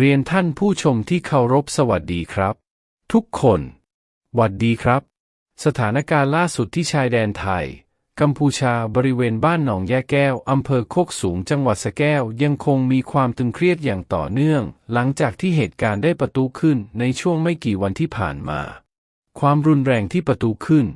เรียนท่านผู้ชมที่เคารพสวัสดีครับ ทุกคนหวัดดีครับ สถานการณ์ล่าสุดที่ชายแดนไทย กัมพูชาบริเวณบ้านหนองแยแก้ว อำเภอโคกสูงจังหวัดสะแก้ว ยังคงมีความตึงเครียดอย่างต่อเนื่อง หลังจากที่เหตุการณ์ได้ประตูขึ้นในช่วงไม่กี่วันที่ผ่านมา ความรุนแรงที่ประตูขึ้น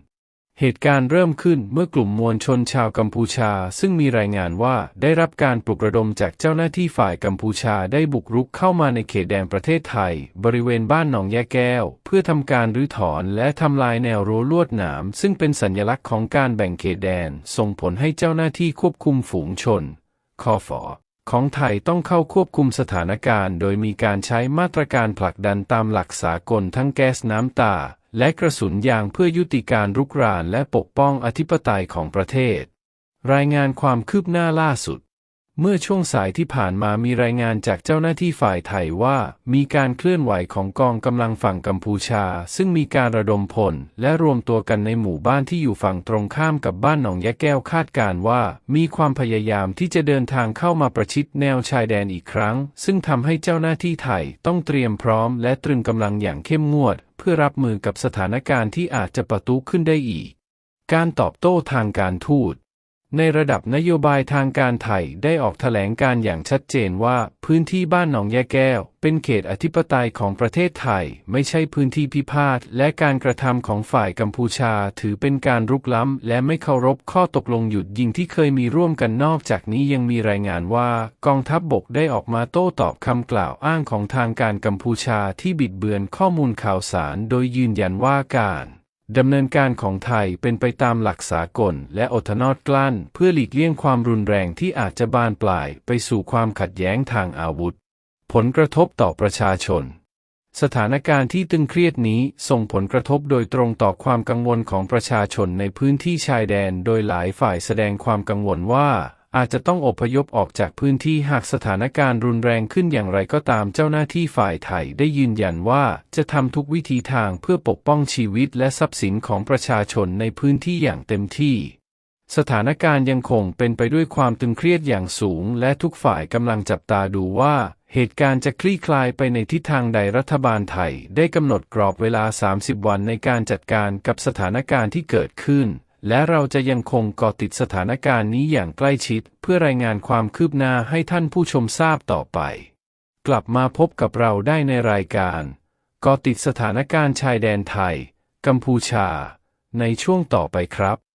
เหตุการณ์เริ่มขึ้นเมื่อกลุ่มมวลชนชาวกัมพูชา ซึ่งมีรายงานว่าได้รับการปลุกระดมจากเจ้าหน้าที่ฝ่ายกัมพูชาได้บุกรุกเข้ามาในเขตแดนประเทศไทย บริเวณบ้านหนองแยแก้ว เพื่อทำการรื้อถอนและทำลายแนวรั้วลวดหนาม ซึ่งเป็นสัญลักษณ์ของการแบ่งเขตแดน ส่งผลให้เจ้าหน้าที่ควบคุมฝูงชนคอฟอของไทยต้องเข้าควบคุมสถานการณ์ โดยมีการใช้มาตรการผลักดันตามหลักสากลทั้งแก๊สน้ำตา และกระสุนยางเพื่อยุติการรุกรานและปกป้องอธิปไตยของประเทศ รายงานความคืบหน้าล่าสุด เมื่อช่วงสายที่ผ่านมามีรายงานจากเจ้าหน้าที่ฝ่ายไทยว่า มีการเคลื่อนไหวของกองกำลังฝั่งกัมพูชา ซึ่งมีการระดมพล และรวมตัวกันในหมู่บ้านที่อยู่ฝั่งตรงข้ามกับบ้านหนองยะแก้วคาดการว่า มีความพยายามที่จะเดินทางเข้ามาประชิดแนวชายแดนอีกครั้ง ซึ่งทำให้เจ้าหน้าที่ไทยต้องเตรียมพร้อม และตรึงกำลังอย่างเข้มงวด เพื่อรับมือกับสถานการณ์ที่อาจจะประทุขึ้นได้อีก การตอบโต้ทางการทูต ในระดับนโยบายทางการไทยได้ออกแถลงการอย่างชัดเจนว่า พื้นที่บ้านหนองแยแก้ว เป็นเขตอธิปไตยของประเทศไทย ไม่ใช่พื้นที่พิพาทและการกระทำของฝ่ายกัมพูชาถือเป็นการรุกล้ำและไม่เคารพข้อตกลงหยุดยิงที่เคยมีร่วมกันนอกจากนี้ยังมีรายงานว่า กองทัพบบกได้ออกมาโต้ตอบคำกล่าวอ้างของทางการกัมพูชาที่บิดเบือนข้อมูลข่าวสาร โดยยืนยันว่าการ ดำเนินการของไทยเป็นไปตามหลักสากลและอดทนอดกลั้น เพื่อหลีกเลี่ยงความรุนแรงที่อาจจะบานปลายไปสู่ความขัดแย้งทางอาวุธ ผลกระทบต่อประชาชน สถานการณ์ที่ตึงเครียดนี้ส่งผลกระทบโดยตรงต่อความกังวลของประชาชนในพื้นที่ชายแดน โดยหลายฝ่ายแสดงความกังวลว่า อาจจะต้องอพยพออกจากพื้นที่หากสถานการณ์รุนแรงขึ้นอย่างไรก็ตามเจ้าหน้าที่ฝ่ายไทยได้ยืนยันว่าจะทำทุกวิธีทางเพื่อปกป้องชีวิตและทรัพย์สินของประชาชนในพื้นที่อย่างเต็มที่ สถานการณ์ยังคงเป็นไปด้วยความตึงเครียดอย่างสูง และทุกฝ่ายกำลังจับตาดูว่า เหตุการณ์จะคลี่คลายไปในทิศทางใดรัฐบาลไทยได้กำหนดกรอบเวลา 30 วันในการจัดการกับสถานการณ์ที่เกิดขึ้น และเราจะยังคงเกาะติดสถานการณ์นี้อย่างใกล้ชิด เพื่อรายงานความคืบหน้าให้ท่านผู้ชมทราบต่อไป กลับมาพบกับเราได้ในรายการเกาะติดสถานการณ์ชายแดนไทย กัมพูชา ในช่วงต่อไปครับ